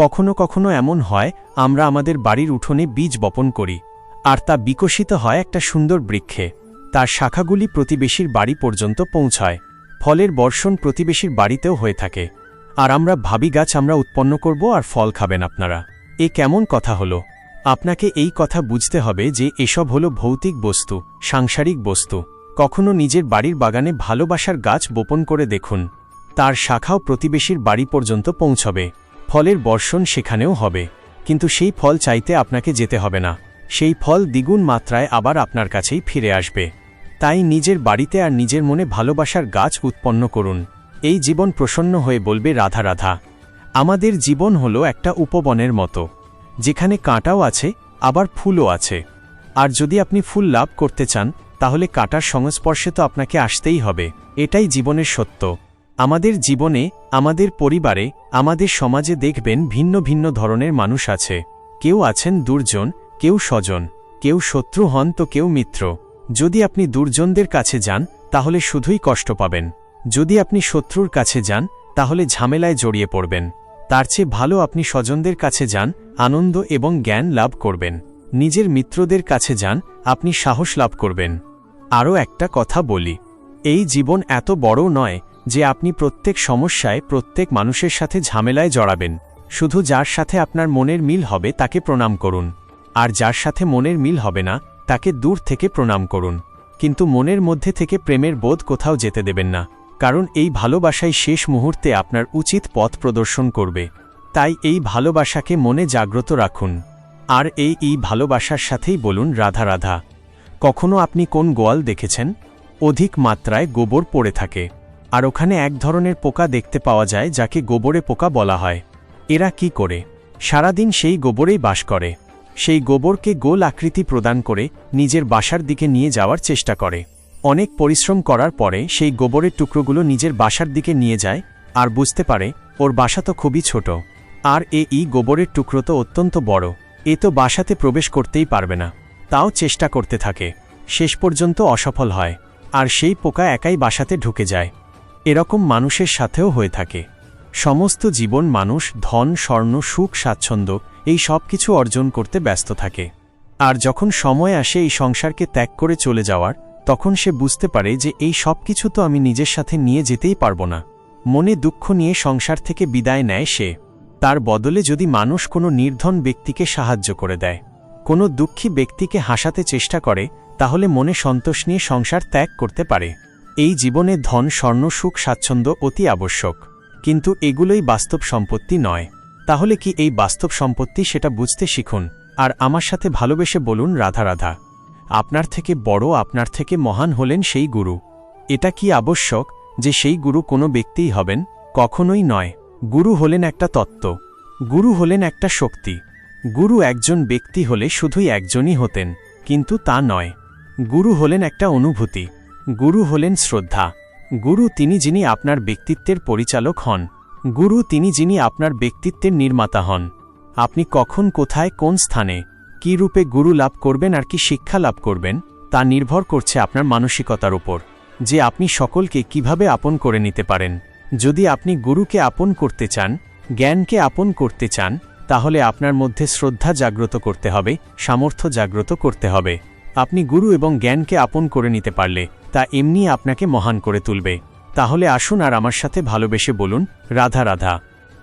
কখনো কখনো এমন হয়, আমরা আমাদের বাড়ির উঠোনে বীজ বপন করি, আর তা বিকশিত হয় একটা সুন্দর বৃক্ষে। তার শাখাগুলি প্রতিবেশীর বাড়ি পর্যন্ত পৌঁছায়, ফলের বর্ষণ প্রতিবেশীর বাড়িতেও হয়ে থাকে। আর আমরা ভাবি গাছ আমরা উৎপন্ন করব আর ফল খাবেন আপনারা। এ কেমন কথা হলো? আপনাকে এই কথা বুঝতে হবে যে এসব হলো ভৌতিক বস্তু, সাংসারিক বস্তু। কখনো নিজের বাড়ির বাগানে ভালোবাসার গাছ বপন করে দেখুন। তার শাখাও প্রতিবেশীর বাড়ি পর্যন্ত পৌঁছবে। ফলের বর্ষণ সেখানেও হবে। কিন্তু সেই ফল চাইতে আপনাকে যেতে হবে না। সেই ফল দ্বিগুণ মাত্রায় আবার আপনার কাছেই ফিরে আসবে। তাই নিজের বাড়িতে আর নিজের মনে ভালোবাসার গাছ উৎপন্ন করুন। এই জীবন প্রসন্ন হয়ে বলবে রাধা রাধা। আমাদের জীবন হল একটা উপবনের মতো। যেখানে কাঁটাও আছে, আবার ফুলও আছে। আর যদি আপনি ফুল লাভ করতে চান, তাহলে কাঁটার সংস্পর্শে তো আপনাকে আসতেই হবে। এটাই জীবনের সত্য। আমাদের জীবনে, আমাদের পরিবারে, আমাদের সমাজে দেখবেন ভিন্ন ভিন্ন ধরনের মানুষ আছে। কেউ আছেন দুর্জন, কেউ স্বজন, কেউ শত্রু হন তো কেউ মিত্র। যদি আপনি দুর্জনদের কাছে যান, তাহলে শুধুই কষ্ট পাবেন। যদি আপনি শত্রুর কাছে যান, তাহলে ঝামেলায় জড়িয়ে পড়বেন। তার চেয়ে ভালো আপনি স্বজনদের কাছে যান, আনন্দ এবং জ্ঞান লাভ করবেন। নিজের মিত্রদের কাছে যান, আপনি সাহস লাভ করবেন। আরও একটা কথা বলি। এই জীবন এত বড় নয় যে আপনি প্রত্যেক সমস্যায় প্রত্যেক মানুষের সাথে ঝামেলায় জড়াবেন। শুধু যার সাথে আপনার মনের মিল হবে তাকে প্রণাম করুন। আর যার সাথে মনের মিল হবে না, তাকে দূর থেকে প্রণাম করুন। কিন্তু মনের মধ্যে থেকে প্রেমের বোধ কোথাও যেতে দেবেন না। কারণ এই ভালোবাসাই শেষ মুহূর্তে আপনার উচিত পথ প্রদর্শন করবে। তাই এই ভালোবাসাকে মনে জাগ্রত রাখুন। আর এই এই ভালোবাসার সাথেই বলুন, রাধা রাধা, কখনো আপনি কোন গোয়াল দেখেছেন? অধিক মাত্রায় গোবর পড়ে থাকে। আর ওখানে এক ধরনের পোকা দেখতে পাওয়া যায় যাকে গোবরে পোকা বলা হয়। এরা কি করে? সারাদিন সেই গোবরেই বাস করে। সেই গোবরকে গোল আকৃতি প্রদান করে নিজের বাসার দিকে নিয়ে যাওয়ার চেষ্টা করে। অনেক পরিশ্রম করার পরে সেই গোবরের টুকরোগুলো নিজের বাসার দিকে নিয়ে যায় আর বুঝতে পারে, ওর বাসা তো খুবই ছোট। আর এ ই গোবরের টুকরো তো অত্যন্ত বড়। এ তো বাসাতে প্রবেশ করতেই পারবে না। তাও চেষ্টা করতে থাকে। শেষ পর্যন্ত অসফল হয়। আর সেই পোকা একাই বাসাতে ঢুকে যায়। এরকম মানুষের সাথেও হয়ে থাকে। সমস্ত জীবন মানুষ, ধন, স্বর্ণ, সুখ, স্বাচ্ছন্দ্য, এই সব কিছু অর্জন করতে ব্যস্ত থাকে। আর যখন সময় আসে এই সংসারকে ত্যাগ করে চলে যাওয়ার, তখন সে বুঝতে পারে যে এই সব কিছু তো আমি নিজের সাথে নিয়ে যেতেই পারব না। মনে দুঃখ নিয়ে সংসার থেকে বিদায় নেয় সে। তার বদলে যদি মানুষ কোনো নির্ধন ব্যক্তিকে সাহায্য করে দেয়, কোনো দুঃখী ব্যক্তিকে হাসাতে চেষ্টা করে, তাহলে মনে সন্তোষ নিয়ে সংসার ত্যাগ করতে পারে। এই জীবনে ধন, স্বর্ণ, সুখ, স্বাচ্ছন্দ্য অতি আবশ্যক। কিন্তু এগুলোই বাস্তব সম্পত্তি নয়। তাহলে কি এই বাস্তব সম্পত্তি সেটা বুঝতে শিখুন? আর আমার সাথে ভালোবেসে বলুন, রাধা রাধা। আপনার থেকে বড়, আপনার থেকে মহান হলেন সেই গুরু। এটা কি আবশ্যক যে সেই গুরু কোনো ব্যক্তিই হবেন? কখনোই নয়। গুরু হলেন একটা তত্ত্ব। গুরু হলেন একটা শক্তি। গুরু একজন ব্যক্তি হলে শুধুই একজনই হতেন, কিন্তু তা নয়। গুরু হলেন একটা অনুভূতি। গুরু হলেন শ্রদ্ধা। গুরু তিনি যিনি আপনার ব্যক্তিত্বের পরিচালক হন। গুরু তিনি যিনি আপনার ব্যক্তিত্বের নির্মাতা হন। আপনি কখন কোথায় কোন স্থানে কি রূপে গুরু লাভ করবেন আর কি শিক্ষা লাভ করবেন, তা নির্ভর করছে আপনার মানসিকতার উপর। যে আপনি সকলকে কীভাবে আপন করে নিতে পারেন। যদি আপনি গুরুকে আপন করতে চান, জ্ঞানকে আপন করতে চান, তাহলে আপনার মধ্যে শ্রদ্ধা জাগ্রত করতে হবে, সামর্থ্য জাগ্রত করতে হবে। আপনি গুরু এবং জ্ঞানকে আপন করে নিতে পারলে তা এমনি আপনাকে মহান করে তুলবে। তাহলে আসুন আর আমার সাথে ভালোবেসে বলুন, রাধা রাধা।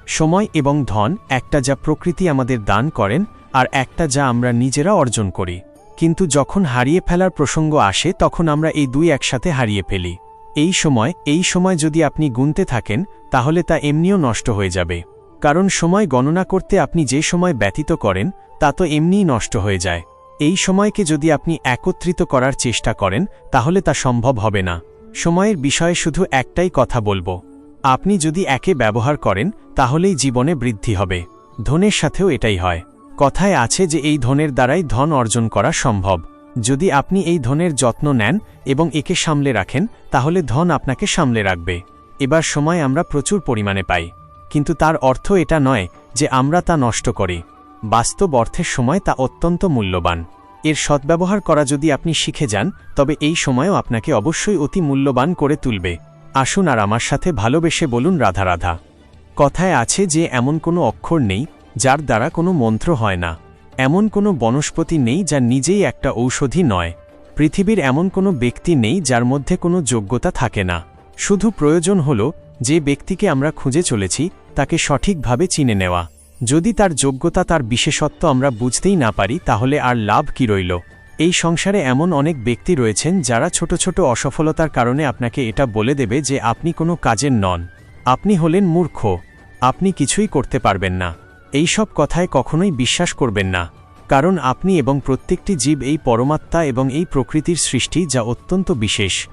সময় এবং ধন একটা যা প্রকৃতি আমাদের দান করেন আর একটা যা আমরা নিজেরা অর্জন করি। কিন্তু যখন হারিয়ে ফেলার প্রসঙ্গ আসে, তখন আমরা এই দুই একসাথে হারিয়ে ফেলি। এই সময় এই সময় যদি আপনি গুনতে থাকেন, তাহলে তা এমনিও নষ্ট হয়ে যাবে। কারণ সময় গণনা করতে আপনি যে সময় ব্যতীত করেন, তা তো এমনিই নষ্ট হয়ে যায়। এই সময়কে যদি আপনি একত্রিত করার চেষ্টা করেন, তাহলে তা সম্ভব হবে না। সময়ের বিষয়ে শুধু একটাই কথা বলব। আপনি যদি একে ব্যবহার করেন, তাহলেই জীবনে বৃদ্ধি হবে। ধনের সাথেও এটাই হয়। কথায় আছে যে এই ধনের দ্বারাই ধন অর্জন করা সম্ভব। যদি আপনি এই ধনের যত্ন নেন এবং একে সামলে রাখেন, তাহলে ধন আপনাকে সামলে রাখবে। এবার সময় আমরা প্রচুর পরিমাণে পাই। কিন্তু তার অর্থ এটা নয় যে আমরা তা নষ্ট করি। বাস্তব অর্থের সময় তা অত্যন্ত মূল্যবান। এর সদ্ব্যবহার করা যদি আপনি শিখে যান, তবে এই সময়ও আপনাকে অবশ্যই অতি মূল্যবান করে তুলবে। আসুন আর আমার সাথে ভালোবেসে বলুন রাধা রাধা। কথায় আছে যে, এমন কোনো অক্ষর নেই, যার দ্বারা কোনো মন্ত্র হয় না। এমন কোনো বনস্পতি নেই যা নিজেই একটা ঔষধি নয়। পৃথিবীর এমন কোনো ব্যক্তি নেই যার মধ্যে কোনো যোগ্যতা থাকে না। শুধু প্রয়োজন হল, যে ব্যক্তিকে আমরা খুঁজে চলেছি, তাকে সঠিকভাবে চিনে নেওয়া। যদি তার যোগ্যতা তার বিশেষত্ব আমরা বুঝতেই না পারি, তাহলে আর লাভ কি রইল? এই সংসারে এমন অনেক ব্যক্তি রয়েছেন যারা ছোট ছোট অসফলতার কারণে আপনাকে এটা বলে দেবে যে আপনি কোনো কাজের নন। আপনি হলেন মূর্খ। আপনি কিছুই করতে পারবেন না। এই সব কথায় কখনোই বিশ্বাস করবেন না। কারণ আপনি এবং প্রত্যেকটি জীব এই পরমাত্মা এবং এই প্রকৃতির সৃষ্টি যা অত্যন্ত বিশেষ।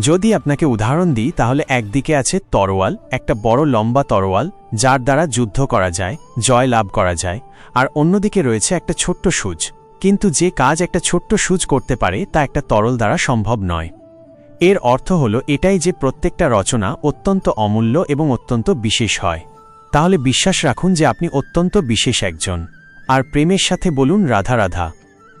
যদি আপনাকে উদাহরণ দিই, তাহলে একদিকে আছে তরোয়াল, একটা বড় লম্বা তরোয়াল, যার দ্বারা যুদ্ধ করা যায় জয় লাভ করা যায়, আর অন্যদিকে রয়েছে একটা ছোট্ট সুচ। কিন্তু যে কাজ একটা ছোট্ট সুচ করতে পারে, তা একটা তরল দ্বারা সম্ভব নয়। এর অর্থ হল, এটাই যে প্রত্যেকটা রচনা অত্যন্ত অমূল্য এবং অত্যন্ত বিশেষ হয়। তাহলে বিশ্বাস রাখুন যে আপনি অত্যন্ত বিশেষ একজন। আর প্রেমের সাথে বলুন, রাধা রাধা।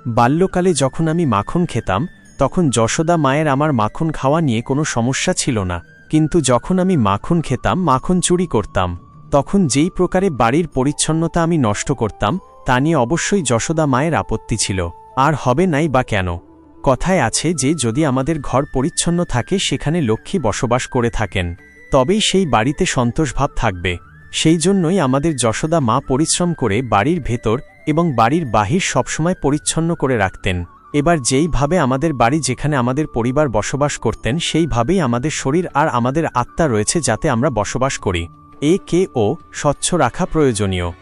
বাল্যকালে যখন আমি মাখন খেতাম তখন যশোদা মায়ের আমার মাখন খাওয়া নিয়ে কোনো সমস্যা ছিল না। কিন্তু যখন আমি মাখন খেতাম, মাখন চুরি করতাম, তখন যেই প্রকারে বাড়ির পরিচ্ছন্নতা আমি নষ্ট করতাম, তা নিয়ে অবশ্যই যশোদা মায়ের আপত্তি ছিল। আর হবে নাই বা কেন? কথায় আছে যে, যদি আমাদের ঘর পরিচ্ছন্ন থাকে, সেখানে লক্ষ্মী বসবাস করে থাকেন, তবেই সেই বাড়িতে সন্তোষভাব থাকবে। সেই জন্যই আমাদের যশোদা মা পরিশ্রম করে বাড়ির ভেতর এবং বাড়ির বাহির সবসময় পরিচ্ছন্ন করে রাখতেন। এবার যেইভাবে আমাদের বাড়ি যেখানে আমাদের পরিবার বসবাস করতেন সেইভাবেই আমাদের শরীর আর আমাদের আত্মা রয়েছে যাতে আমরা বসবাস করি। এ, কে, ও, স্বচ্ছ রাখা প্রয়োজনীয়।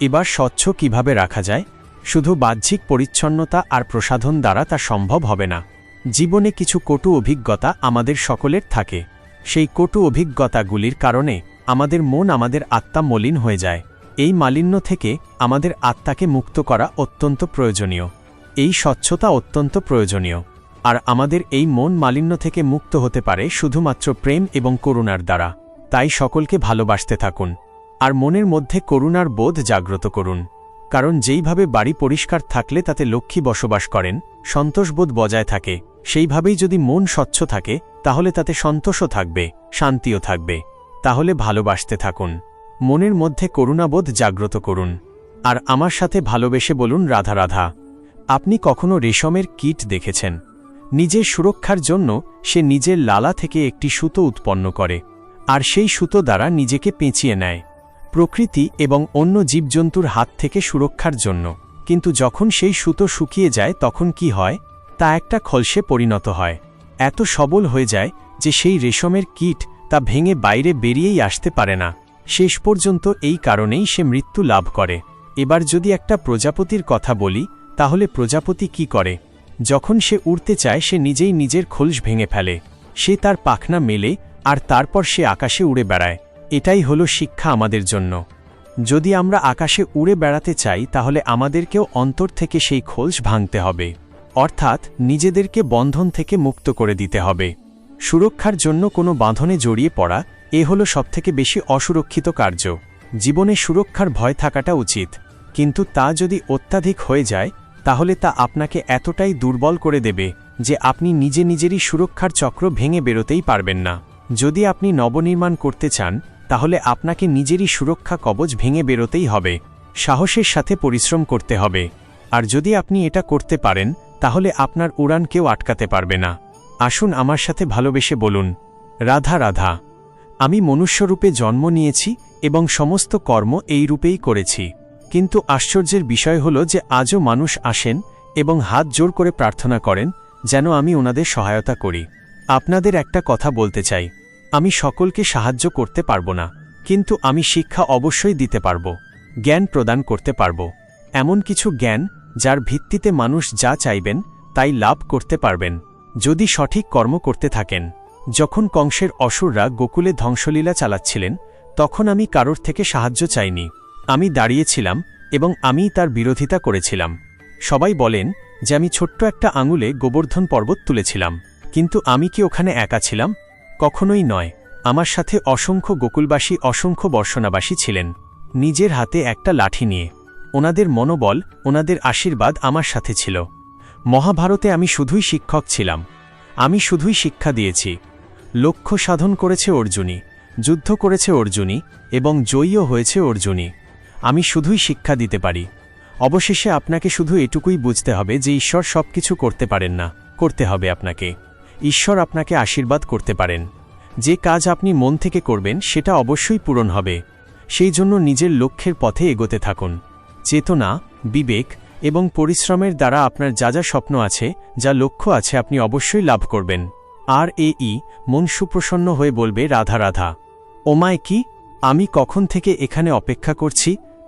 এবার স্বচ্ছ কীভাবে রাখা যায়? শুধু বাহ্যিক পরিচ্ছন্নতা আর প্রসাধন দ্বারা তা সম্ভব হবে না। জীবনে কিছু কটু অভিজ্ঞতা আমাদের সকলের থাকে। সেই কটু অভিজ্ঞতাগুলির কারণে আমাদের মন আমাদের আত্মা মলিন হয়ে যায়। এই মালিন্য থেকে আমাদের আত্মাকে মুক্ত করা অত্যন্ত প্রয়োজনীয়। এই স্বচ্ছতা অত্যন্ত প্রয়োজনীয়। আর আমাদের এই মন মালিন্য থেকে মুক্ত হতে পারে শুধুমাত্র প্রেম এবং করুণার দ্বারা। তাই সকলকে ভালোবাসতে থাকুন। আর মনের মধ্যে করুণার বোধ জাগ্রত করুন। কারণ যেইভাবে বাড়ি পরিষ্কার থাকলে তাতে লক্ষ্মী বসবাস করেন, সন্তোষবোধ বজায় থাকে। সেইভাবেই যদি মন স্বচ্ছ থাকে, তাহলে তাতে সন্তোষও থাকবে, শান্তিও থাকবে। তাহলে ভালোবাসতে থাকুন। মনের মধ্যে করুণাবোধ জাগ্রত করুন। আর আমার সাথে ভালোবেসে বলুন রাধা রাধা। আপনি কখনো রেশমের কীট দেখেছেন? নিজের সুরক্ষার জন্য সে নিজের লালা থেকে একটি সুতো উৎপন্ন করে, আর সেই সুতো দ্বারা নিজেকে পেঁচিয়ে নেয়। প্রকৃতি এবং অন্য জীবজন্তুর হাত থেকে সুরক্ষার জন্য। কিন্তু যখন সেই সুতো শুকিয়ে যায়, তখন কি হয়? তা একটা খলসে পরিণত হয়। এত সবল হয়ে যায় যে সেই রেশমের কীট তা ভেঙে বাইরে বেরিয়েই আসতে পারে না। শেষ পর্যন্ত এই কারণেই সে মৃত্যু লাভ করে। এবার যদি একটা প্রজাপতির কথা বলি তাহলে প্রজাপতি কি করে? যখন সে উড়তে চায়, সে নিজেই নিজের খোলস ভেঙে ফেলে। সে তার পাখনা মেলে, আর তারপর সে আকাশে উড়ে বেড়ায়। এটাই হলো শিক্ষা আমাদের জন্য। যদি আমরা আকাশে উড়ে বেড়াতে চাই, তাহলে আমাদেরকেও অন্তর থেকে সেই খোলস ভাঙতে হবে। অর্থাৎ, নিজেদেরকে বন্ধন থেকে মুক্ত করে দিতে হবে। সুরক্ষার জন্য কোনো বাঁধনে জড়িয়ে পড়া, এ হল সবথেকে বেশি অসুরক্ষিত কার্য। জীবনে সুরক্ষার ভয় থাকাটা উচিত। কিন্তু তা যদি অত্যাধিক হয়ে যায় তাহলে তা আপনাকে এতটাই দুর্বল করে দেবে যে আপনি নিজে নিজেরই সুরক্ষার চক্র ভেঙে বেরোতেই পারবেন না। যদি আপনি নবনির্মাণ করতে চান, তাহলে আপনাকে নিজেরই সুরক্ষা কবচ ভেঙে বেরোতেই হবে। সাহসের সাথে পরিশ্রম করতে হবে। আর যদি আপনি এটা করতে পারেন, তাহলে আপনার উড়ান কেউ আটকাতে পারবে না। আসুন আমার সাথে ভালোবেসে বলুন, রাধা রাধা, আমি মনুষ্যরূপে জন্ম নিয়েছি এবং সমস্ত কর্ম এই রূপেই করেছি। কিন্তু আশ্চর্যের বিষয় হল যে আজও মানুষ আসেন এবং হাত জোর করে প্রার্থনা করেন, যেন আমি ওনাদের সহায়তা করি। আপনাদের একটা কথা বলতে চাই। আমি সকলকে সাহায্য করতে পারব না, কিন্তু আমি শিক্ষা অবশ্যই দিতে পারব, জ্ঞান প্রদান করতে পারব। এমন কিছু জ্ঞান, যার ভিত্তিতে মানুষ যা চাইবেন, তাই লাভ করতে পারবেন, যদি সঠিক কর্ম করতে থাকেন। যখন কংসের অসুররা গোকুলে ধ্বংসলীলা চালাচ্ছিলেন, তখন আমি কারোর থেকে সাহায্য চাইনি। আমি দাঁড়িয়েছিলাম এবং আমি তার বিরোধিতা করেছিলাম। সবাই বলেন যে আমি ছোট্ট একটা আঙুলে গোবর্ধন পর্বত তুলেছিলাম, কিন্তু আমি কি ওখানে একা ছিলাম? কখনোই নয়। আমার সাথে অসংখ্য গোকুলবাসী, অসংখ্য বর্ষণাবাসী ছিলেন। নিজের হাতে একটা লাঠি নিয়ে। ওনাদের মনোবল, ওনাদের আশীর্বাদ আমার সাথে ছিল। মহাভারতে আমি শুধুই শিক্ষক ছিলাম। আমি শুধুই শিক্ষা দিয়েছি। লক্ষ্য সাধন করেছে অর্জুনী যুদ্ধ করেছে অর্জুনী এবং জয়ীও হয়েছে অর্জুনী আমি শুধুই শিক্ষা দিতে পারি। অবশেষে আপনাকে শুধু এটুকুই বুঝতে হবে যে ঈশ্বর সব কিছু করতে পারেন না, করতে হবে আপনাকে। ঈশ্বর আপনাকে আশীর্বাদ করতে পারেন। যে কাজ আপনি মন থেকে করবেন সেটা অবশ্যই পূরণ হবে। সেই জন্য নিজের লক্ষ্যের পথে এগোতে থাকুন। চেতনা, বিবেক এবং পরিশ্রমের দ্বারা আপনার যা যা স্বপ্ন আছে, যা লক্ষ্য আছে আপনি অবশ্যই লাভ করবেন। আর এ ই মন সুপ্রসন্ন হয়ে বলবে, রাধা রাধা। ওমায় কি? আমি কখন থেকে এখানে অপেক্ষা করছি?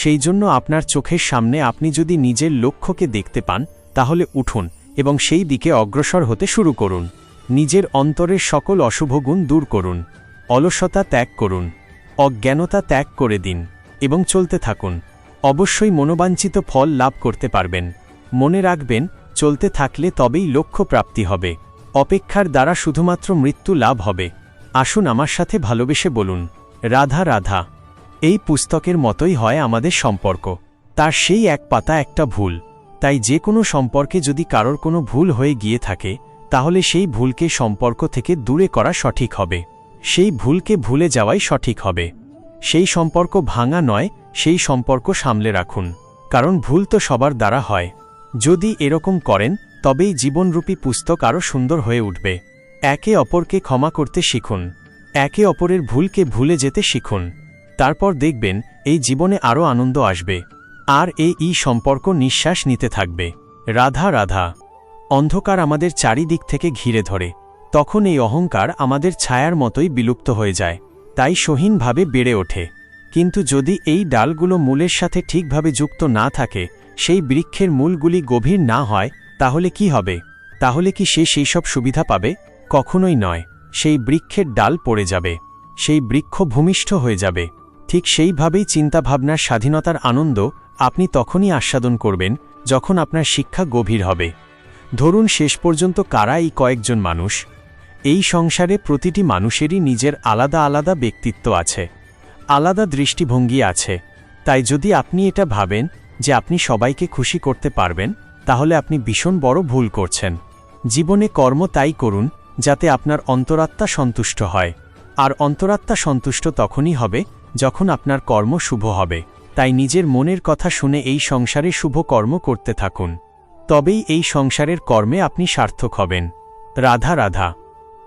সেই জন্য আপনার চোখের সামনে আপনি যদি নিজের লক্ষ্যকে দেখতে পান, তাহলে উঠুন এবং সেই দিকে অগ্রসর হতে শুরু করুন। নিজের অন্তরের সকল অশুভ গুণ দূর করুন। অলসতা ত্যাগ করুন। অজ্ঞানতা ত্যাগ করে দিন এবং চলতে থাকুন। অবশ্যই মনোবাঞ্ছিত ফল লাভ করতে পারবেন। মনে রাখবেন, চলতে থাকলে তবেই লক্ষ্য প্রাপ্তি হবে। অপেক্ষার দ্বারা শুধুমাত্র মৃত্যু লাভ হবে। আসুন আমার সাথে ভালোবেসে বলুন, রাধা রাধা। এই পুস্তকের মতোই হয় আমাদের সম্পর্ক। তার সেই এক পাতা একটা ভুল। তাই যে কোনো সম্পর্কে যদি কারোর কোনো ভুল হয়ে গিয়ে থাকে, তাহলে সেই ভুলকে সম্পর্ক থেকে দূরে করা সঠিক হবে। সেই ভুলকে ভুলে যাওয়াই সঠিক হবে। সেই সম্পর্ক ভাঙা নয়, সেই সম্পর্ক সামলে রাখুন। কারণ ভুল তো সবার দ্বারা হয়। যদি এরকম করেন, তবেই জীবনরূপী পুস্তক আরও সুন্দর হয়ে উঠবে। একে অপরকে ক্ষমা করতে শিখুন। একে অপরের ভুলকে ভুলে যেতে শিখুন। তারপর দেখবেন, এই জীবনে আরও আনন্দ আসবে। আর এই ই সম্পর্ক নিঃশ্বাস নিতে থাকবে। রাধা রাধা। অন্ধকার আমাদের চারিদিক থেকে ঘিরে ধরে। তখন এই অহংকার আমাদের ছায়ার মতোই বিলুপ্ত হয়ে যায়। তাই সহীনভাবে বেড়ে ওঠে। কিন্তু যদি এই ডালগুলো মূলের সাথে ঠিকভাবে যুক্ত না থাকে, সেই বৃক্ষের মূলগুলি গভীর না হয়, তাহলে কি হবে? তাহলে কি সে সেই সব সুবিধা পাবে? কখনোই নয়। সেই বৃক্ষের ডাল পড়ে যাবে। সেই বৃক্ষ ভূমিষ্ঠ হয়ে যাবে। ঠিক সেইভাবেই চিন্তাভাবনার স্বাধীনতার আনন্দ আপনি তখনই আস্বাদন করবেন, যখন আপনার শিক্ষা গভীর হবে। ধরুন শেষ পর্যন্ত কারা এই কয়েকজন মানুষ? এই সংসারে প্রতিটি মানুষেরই নিজের আলাদা আলাদা ব্যক্তিত্ব আছে। আলাদা দৃষ্টিভঙ্গি আছে। তাই যদি আপনি এটা ভাবেন যে আপনি সবাইকে খুশি করতে পারবেন, তাহলে আপনি ভীষণ বড় ভুল করছেন। জীবনে কর্ম তাই করুন, যাতে আপনার অন্তরাত্মা সন্তুষ্ট হয়। আর অন্তরাত্মা সন্তুষ্ট তখনই হবে যখন আপনার কর্ম শুভ হবে, তাই নিজের মনের কথা শুনে এই সংসারে শুভ কর্ম করতে থাকুন। তবেই এই সংসারের কর্মে আপনি সার্থক হবেন। রাধা রাধা।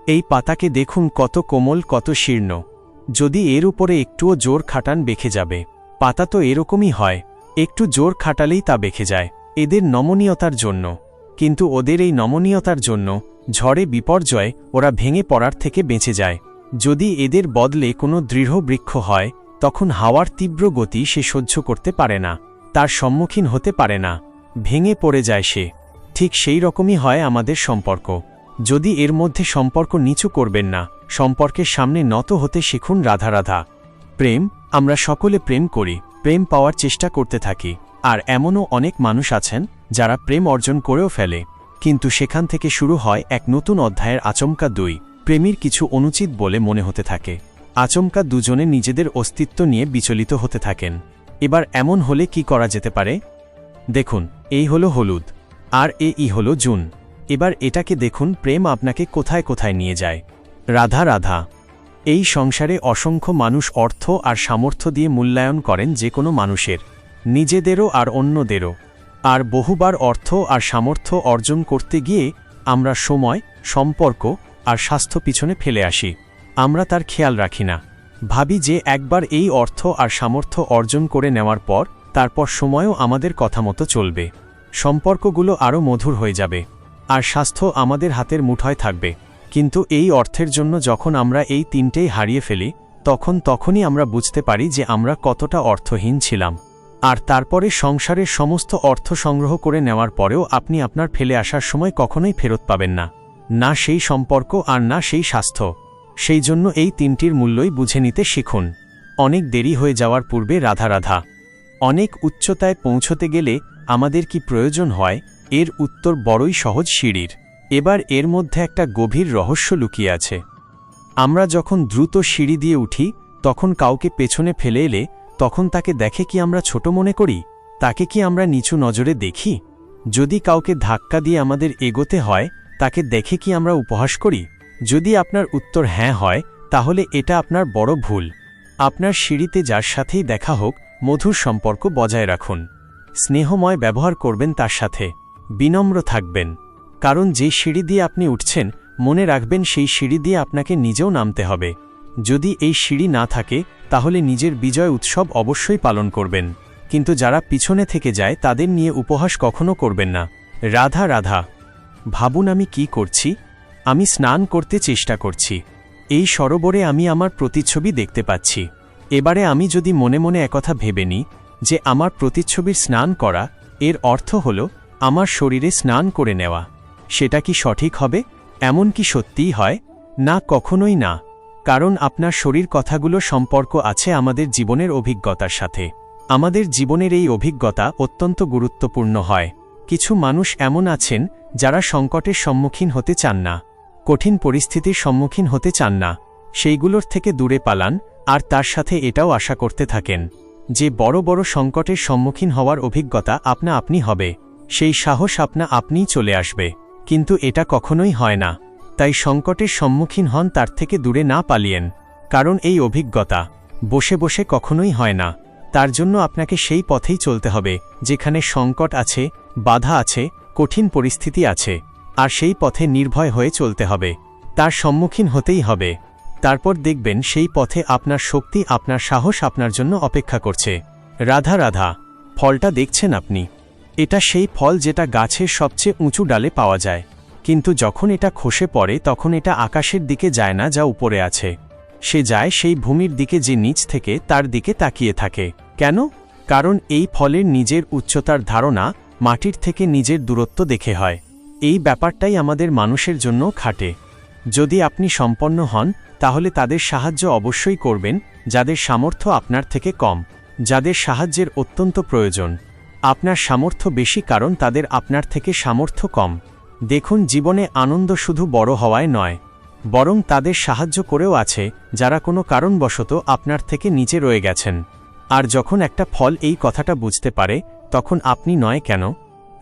এই পাতাকে দেখুন, কত কোমল, কত শীর্ণ। যদি এর উপরে একটুও জোর খাটান বেঁকে যাবে। পাতা তো এরকমই হয়, একটু জোর খাটালেই তা বেঁকে যায়। এদের নমনীয়তার জন্য। কিন্তু ওদের এই নমনীয়তার জন্য ঝড়ে বিপর্যয় ওরা ভেঙে পড়ার থেকে বেঁচে যায়। যদি এদের বদলে কোনো দৃঢ় বৃক্ষ হয়, তখন হাওয়ার তীব্র গতি সে সহ্য করতে পারে না, তার সম্মুখীন হতে পারে না, ভেঙে পড়ে যায় সে। ঠিক সেই রকমই হয় আমাদের সম্পর্ক। যদি এর মধ্যে সম্পর্ক নিচু করবেন না, সম্পর্কের সামনে নত হতে শিখুন রাধা রাধা। প্রেম, আমরা সকলে প্রেম করি, প্রেম পাওয়ার চেষ্টা করতে থাকি, আর এমনও অনেক মানুষ আছেন, যারা প্রেম অর্জন করেও ফেলে। কিন্তু সেখান থেকে শুরু হয় এক নতুন অধ্যায়ের আচমকা দুই। প্রেমীর কিছু অনুচিত বলে মনে হতে থাকে। আচমকা দুজনে নিজেদের অস্তিত্ব নিয়ে বিচলিত হতে থাকেন। এবার এমন হলে কি করা যেতে পারে? দেখুন, এই হলো হলুদ, আর এ ই হলো জুন। এবার এটাকে দেখুন, প্রেম আপনাকে কোথায় কোথায় নিয়ে যায়। রাধা রাধা। এই সংসারে অসংখ্য মানুষ অর্থ আর সামর্থ্য দিয়ে মূল্যায়ন করেন যে কোনো মানুষের, নিজেদেরও আর অন্যদেরও। আর বহুবার অর্থ আর সামর্থ্য অর্জন করতে গিয়ে আমরা সময়, সম্পর্ক আর স্বাস্থ্য পিছনে ফেলে আসি। আমরা তার খেয়াল রাখি না। ভাবি যে একবার এই অর্থ আর সামর্থ্য অর্জন করে নেওয়ার পর, তারপর সময়ও আমাদের কথা মতো চলবে। সম্পর্কগুলো আরও মধুর হয়ে যাবে। আর স্বাস্থ্য আমাদের হাতের মুঠোয় থাকবে। কিন্তু এই অর্থের জন্য যখন আমরা এই তিনটেই হারিয়ে ফেলি, তখন তখনই আমরা বুঝতে পারি যে আমরা কতটা অর্থহীন ছিলাম। আর তারপরে সংসারের সমস্ত অর্থ সংগ্রহ করে নেওয়ার পরেও আপনি আপনার ফেলে আসার সময় কখনোই ফেরত পাবেন না। না সেই সম্পর্ক আর না সেই স্বাস্থ্য। সেই জন্য এই তিনটির মূল্যই বুঝে নিতে শিখুন। অনেক দেরি হয়ে যাওয়ার পূর্বে রাধা রাধা। অনেক উচ্চতায় পৌঁছতে গেলে আমাদের কি প্রয়োজন হয়? এর উত্তর বড়ই সহজ সিঁড়ির। এবার এর মধ্যে একটা গভীর রহস্য লুকিয়ে আছে। আমরা যখন দ্রুত সিঁড়ি দিয়ে উঠি, তখন কাউকে পেছনে ফেলে এলে তখন তাকে দেখে কি আমরা ছোট মনে করি? তাকে কি আমরা নিচু নজরে দেখি? যদি কাউকে ধাক্কা দিয়ে আমাদের এগোতে হয় তাকে দেখে কি আমরা উপহাস করি? যদি আপনার উত্তর হ্যাঁ হয়, তাহলে এটা আপনার বড় ভুল। আপনার সিঁড়িতে যার সাথেই দেখা হোক, মধুর সম্পর্ক বজায় রাখুন। স্নেহময় ব্যবহার করবেন তার সাথে। বিনম্র থাকবেন। কারণ যে সিঁড়ি দিয়ে আপনি উঠছেন, মনে রাখবেন সেই সিঁড়ি দিয়ে আপনাকে নিজেও নামতে হবে। যদি এই সিঁড়ি না থাকে, তাহলে নিজের বিজয় উৎসব অবশ্যই পালন করবেন। কিন্তু যারা পিছনে থেকে যায়, তাদের নিয়ে উপহাস কখনো করবেন না। রাধা রাধা। ভাবুন আমি কি করছি? আমি স্নান করতে চেষ্টা করছি। এই সরোবরে আমি আমার প্রতিচ্ছবি দেখতে পাচ্ছি। এবারে আমি যদি মনে মনে একথা ভেবে নিই, যে আমার প্রতিচ্ছবির স্নান করা, এর অর্থ হল, আমার শরীরে স্নান করে নেওয়া। সেটা কি সঠিক হবে? এমন কি সত্যিই হয়? না, কখনোই না। কারণ আপনার শরীর কথাগুলো সম্পর্ক আছে আমাদের জীবনের অভিজ্ঞতার সাথে। আমাদের জীবনের এই অভিজ্ঞতা অত্যন্ত গুরুত্বপূর্ণ হয়। কিছু মানুষ এমন আছেন, যারা সংকটের সম্মুখীন হতে চান না, কঠিন পরিস্থিতির সম্মুখীন হতে চান না, সেইগুলোর থেকে দূরে পালান, আর তার সাথে এটাও আশা করতে থাকেন, যে বড় বড় সংকটের সম্মুখীন হওয়ার অভিজ্ঞতা আপনা আপনি হবে, সেই সাহস আপনা আপনিই চলে আসবে, কিন্তু এটা কখনোই হয় না, তাই সংকটের সম্মুখীন হন তার থেকে দূরে না পালিয়েন, কারণ এই অভিজ্ঞতা, বসে বসে কখনোই হয় না, তার জন্য আপনাকে সেই পথেই চলতে হবে, যেখানে সংকট আছে বাধা আছে, কঠিন পরিস্থিতি আছে, আর সেই পথে নির্ভয় হয়ে চলতে হবে। তার সম্মুখীন হতেই হবে। তারপর দেখবেন সেই পথে আপনার শক্তি, আপনার সাহস আপনার জন্য অপেক্ষা করছে। রাধা রাধা, ফলটা দেখছেন আপনি। এটা সেই ফল যেটা গাছের সবচেয়ে উঁচু ডালে পাওয়া যায়। কিন্তু যখন এটা খসে পড়ে, তখন এটা আকাশের দিকে যায় না, যা উপরে আছে। সে যায় সেই ভূমির দিকে যে নিচ থেকে, তার দিকে তাকিয়ে থাকে। কেন? কারণ এই ফলের নিজের উচ্চতার ধারণা মাটির থেকে নিজের দূরত্ব দেখে হয়। এই ব্যাপারটাই আমাদের মানুষের জন্য খাটে। যদি আপনি সম্পন্ন হন, তাহলে তাদের সাহায্য অবশ্যই করবেন, যাদের সামর্থ্য আপনার থেকে কম, যাদের সাহায্যের অত্যন্ত প্রয়োজন। আপনার সামর্থ্য বেশি কারণ তাদের আপনার থেকে সামর্থ্য কম। দেখুন, জীবনে আনন্দ শুধু বড় হওয়ায় নয়, বরং তাদের সাহায্য করেও আছে, যারা কোনো কারণবশত আপনার থেকে নিচে রয়ে গেছেন। আর যখন একটা ফল এই কথাটা বুঝতে পারে তখন আপনি নয় কেন?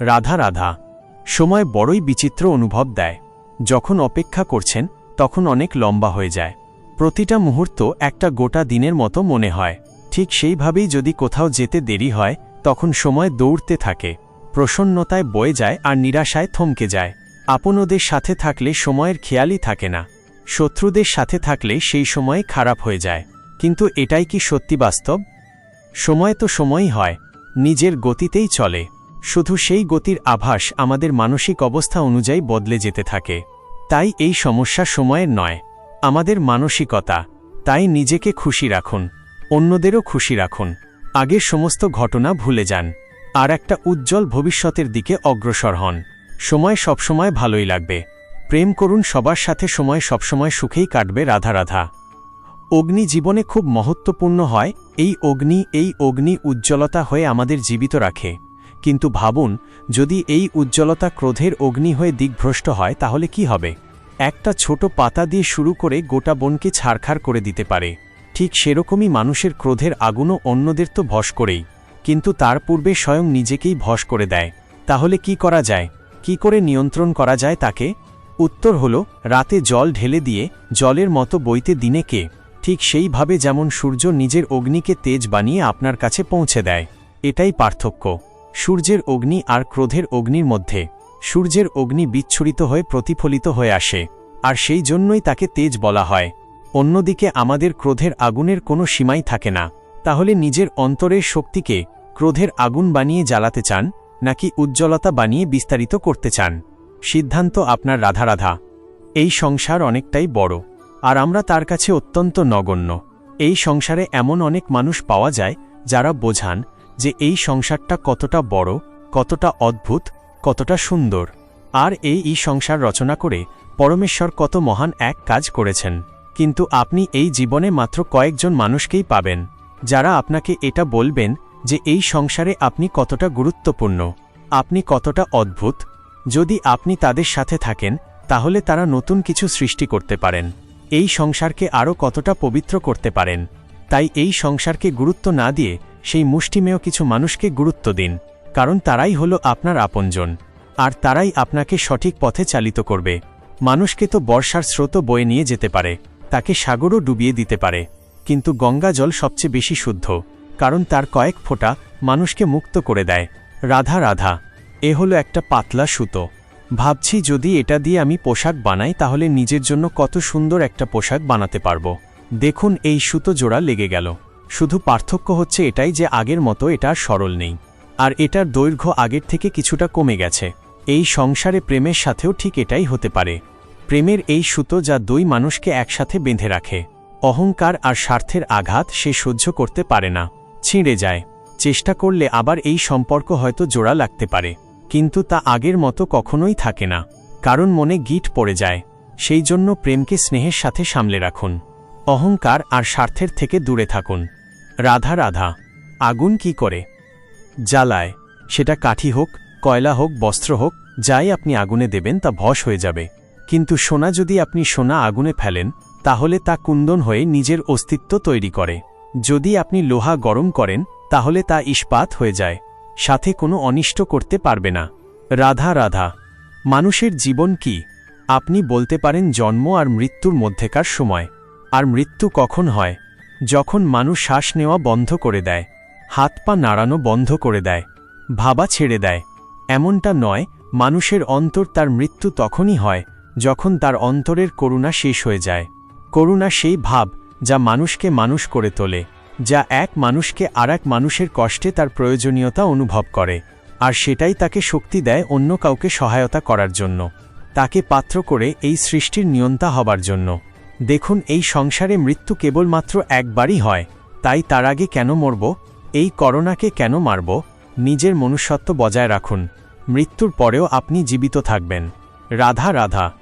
রাধা রাধা। সময় বড়ই বিচিত্র অনুভব দেয়। যখন অপেক্ষা করছেন, তখন অনেক লম্বা হয়ে যায়। প্রতিটা মুহূর্ত একটা গোটা দিনের মতো মনে হয়। ঠিক সেইভাবেই যদি কোথাও যেতে দেরি হয়, তখন সময় দৌড়তে থাকে। প্রসন্নতায় বয়ে যায় আর নিরাশায় থমকে যায়। আপনদের সাথে থাকলে সময়ের খেয়ালই থাকে না। শত্রুদের সাথে থাকলে সেই সময় খারাপ হয়ে যায়। কিন্তু এটাই কি সত্যি বাস্তব? সময় তো সময়ই হয়। নিজের গতিতেই চলে। শুধু সেই গতির আভাস আমাদের মানসিক অবস্থা অনুযায়ী বদলে যেতে থাকে। তাই এই সমস্যা সময়ের নয়, আমাদের মানসিকতা। তাই নিজেকে খুশি রাখুন, অন্যদেরও খুশি রাখুন। আগের সমস্ত ঘটনা ভুলে যান, আর একটা উজ্জ্বল ভবিষ্যতের দিকে অগ্রসর হন। সময় সবসময় ভালোই লাগবে। প্রেম করুন সবার সাথে সময় সবসময় সুখেই কাটবে রাধা রাধা। অগ্নি জীবনে খুব মহত্বপূর্ণ হয় এই অগ্নি এই অগ্নি উজ্জ্বলতা হয়ে আমাদের জীবিত রাখে। কিন্তু ভাবুন, যদি এই উজ্জ্বলতা ক্রোধের অগ্নি হয়ে দিকভ্রষ্ট হয়, তাহলে কি হবে? একটা ছোট পাতা দিয়ে শুরু করে গোটা বনকে ছাড়খাড় করে দিতে পারে। ঠিক সেরকমই মানুষের ক্রোধের আগুনও অন্যদের তো ভস করেই। কিন্তু তার পূর্বে স্বয়ং নিজেকেই ভস করে দেয়। তাহলে কি করা যায়? কি করে নিয়ন্ত্রণ করা যায় তাকে? উত্তর হল, রাতে জল ঢেলে দিয়ে জলের মতো বইতে দিনে কে ঠিক সেইভাবে যেমন সূর্য নিজের অগ্নিকে তেজ বানিয়ে আপনার কাছে পৌঁছে দেয়, এটাই পার্থক্য। সূর্যের অগ্নি আর ক্রোধের অগ্নির মধ্যে। সূর্যের অগ্নি বিচ্ছুরিত হয়ে প্রতিফলিত হয়ে আসে, আর সেই জন্যই তাকে তেজ বলা হয়। অন্যদিকে আমাদের ক্রোধের আগুনের কোনো সীমাই থাকে না। তাহলে নিজের অন্তরের শক্তিকে ক্রোধের আগুন বানিয়ে জ্বালাতে চান, নাকি উজ্জ্বলতা বানিয়ে বিস্তারিত করতে চান? সিদ্ধান্ত আপনার রাধা রাধা। এই সংসার অনেকটাই বড়। আর আমরা তার কাছে অত্যন্ত নগণ্য। এই সংসারে এমন অনেক মানুষ পাওয়া যায়, যারা বোঝান যে এই সংসারটা কতটা বড়, কতটা অদ্ভুত, কতটা সুন্দর। আর এই ই সংসার রচনা করে পরমেশ্বর কত মহান এক কাজ করেছেন। কিন্তু আপনি এই জীবনে মাত্র কয়েকজন মানুষকেই পাবেন, যারা আপনাকে এটা বলবেন যে এই সংসারে আপনি কতটা গুরুত্বপূর্ণ, আপনি কতটা অদ্ভুত। যদি আপনি তাদের সাথে থাকেন, তাহলে তারা নতুন কিছু সৃষ্টি করতে পারেন। এই সংসারকে আরও কতটা পবিত্র করতে পারেন? তাই এই সংসারকে গুরুত্ব না দিয়ে সেই মুষ্টিমেয় কিছু মানুষকে গুরুত্ব দিন, কারণ তারাই হলো আপনার আপনজন, আর তারাই আপনাকে সঠিক পথে চালিত করবে। মানুষকে তো বর্ষার স্রোত বয়ে নিয়ে যেতে পারে, তাকে সাগরও ডুবিয়ে দিতে পারে, কিন্তু গঙ্গা জল সবচেয়ে বেশি শুদ্ধ, কারণ তার কয়েক ফোঁটা মানুষকে মুক্ত করে দেয়। রাধা রাধা, এ হলো একটা পাতলা সুতো। ভাবছি যদি এটা দিয়ে আমি পোশাক বানাই তাহলে নিজের জন্য কত সুন্দর একটা পোশাক বানাতে পারব। দেখুন, এই সুতো জোড়া লেগে গেল। শুধু পার্থক্য হচ্ছে এটাই যে আগের মতো এটা সরল নেই। আর এটার দৈর্ঘ্য আগের থেকে কিছুটা কমে গেছে। এই সংসারে প্রেমের সাথেও ঠিক এটাই হতে পারে। প্রেমের এই সুতো যা দুই মানুষকে একসাথে বেঁধে রাখে। অহংকার আর স্বার্থের আঘাত সে সহ্য করতে পারে না। ছিঁড়ে যায়। চেষ্টা করলে আবার এই সম্পর্ক হয়তো জোড়া লাগতে পারে। কিন্তু তা আগের মতো কখনোই থাকে না, কারণ মনে গিট পড়ে যায়। সেই জন্য প্রেমকে স্নেহের সাথে সামলে রাখুন। অহংকার আর স্বার্থের থেকে দূরে থাকুন। রাধা রাধা, আগুন কি করে? জ্বালায়, সেটা কাঠি হোক, কয়লা হোক, বস্ত্র হোক, যাই আপনি আগুনে দেবেন তা ভস হয়ে যাবে। কিন্তু সোনা যদি আপনি সোনা আগুনে ফেলেন, তাহলে তা কুন্দন হয়ে নিজের অস্তিত্ব তৈরি করে। যদি আপনি লোহা গরম করেন, তাহলে তা ইস্পাত হয়ে যায়। সাথে কোনো অনিষ্ট করতে পারবে না। রাধা রাধা, মানুষের জীবন কি? আপনি বলতে পারেন জন্ম আর মৃত্যুর মধ্যেকার সময়। আর মৃত্যু কখন হয়? যখন মানুষ শ্বাস নেওয়া বন্ধ করে দেয়, হাত পা নাড়ানো বন্ধ করে দেয়, ভাবা ছেড়ে দেয়। এমনটা নয়, মানুষের অন্তর তার মৃত্যু তখনই হয়, যখন তার অন্তরের করুণা শেষ হয়ে যায়। করুণা সেই ভাব যা মানুষকে মানুষ করে তোলে। যা এক মানুষকে আর মানুষের কষ্টে তার প্রয়োজনীয়তা অনুভব করে, আর সেটাই তাকে শক্তি দেয় অন্য কাউকে সহায়তা করার জন্য। তাকে পাত্র করে এই সৃষ্টির নিয়ন্তা হবার জন্য। দেখুন, এই সংসারে মৃত্যু কেবলমাত্র একবারই হয়, তাই তার আগে কেন মরব? এই করোনাকে কেন মারব? নিজের মনুষ্যত্ব বজায় রাখুন। মৃত্যুর পরেও আপনি জীবিত থাকবেন। রাধা রাধা।